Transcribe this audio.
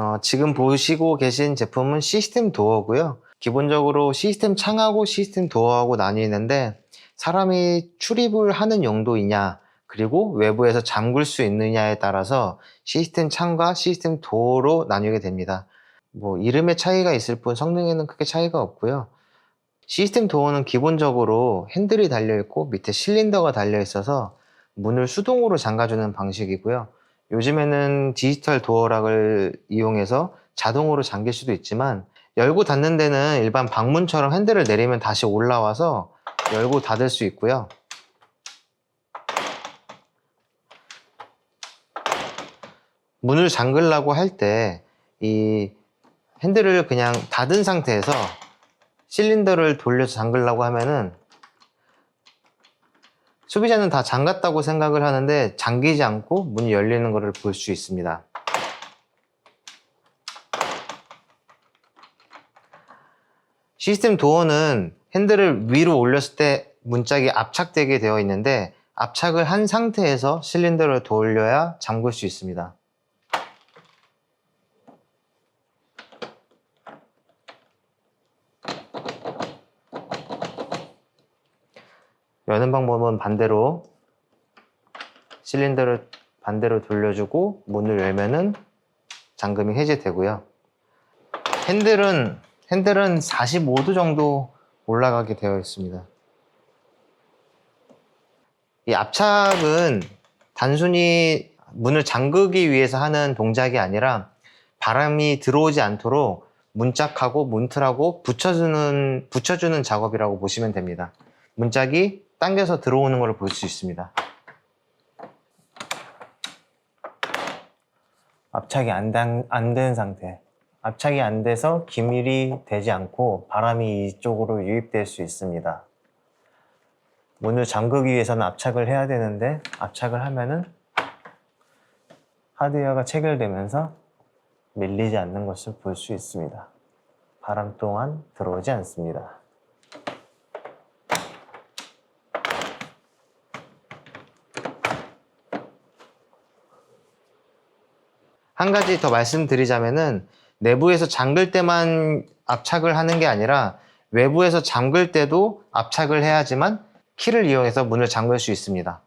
어, 지금 보시고 계신 제품은 시스템 도어고요. 기본적으로 시스템 창하고 시스템 도어하고 나뉘는데 사람이 출입을 하는 용도이냐 그리고 외부에서 잠글 수 있느냐에 따라서 시스템 창과 시스템 도어로 나뉘게 됩니다. 뭐 이름의 차이가 있을 뿐 성능에는 크게 차이가 없고요. 시스템 도어는 기본적으로 핸들이 달려 있고 밑에 실린더가 달려 있어서 문을 수동으로 잠가주는 방식이고요. 요즘에는 디지털 도어락을 이용해서 자동으로 잠길 수도 있지만 열고 닫는 데는 일반 방문처럼 핸들을 내리면 다시 올라와서 열고 닫을 수 있고요. 문을 잠글라고 할 때 이 핸들을 그냥 닫은 상태에서 실린더를 돌려서 잠글라고 하면은 소비자는 다 잠갔다고 생각을 하는데 잠기지 않고 문이 열리는 것을 볼 수 있습니다. 시스템 도어는 핸들을 위로 올렸을 때 문짝이 압착되게 되어 있는데 압착을 한 상태에서 실린더를 돌려야 잠글 수 있습니다. 여는 방법은 반대로 실린더를 반대로 돌려주고 문을 열면은 잠금이 해제되고요. 핸들은 핸들은 45도 정도 올라가게 되어 있습니다. 이 압착은 단순히 문을 잠그기 위해서 하는 동작이 아니라 바람이 들어오지 않도록 문짝하고 문틀하고 붙여주는 붙여주는 작업이라고 보시면 됩니다. 문짝이 당겨서 들어오는 걸 볼 수 있습니다. 압착이 안 된 상태. 압착이 안 돼서 기밀이 되지 않고 바람이 이쪽으로 유입될 수 있습니다. 문을 잠그기 위해서는 압착을 해야 되는데 압착을 하면은 하드웨어가 체결되면서 밀리지 않는 것을 볼 수 있습니다. 바람 또한 들어오지 않습니다. 한 가지 더 말씀드리자면은 내부에서 잠글 때만 압착을 하는 게 아니라 외부에서 잠글 때도 압착을 해야지만 키를 이용해서 문을 잠글 수 있습니다.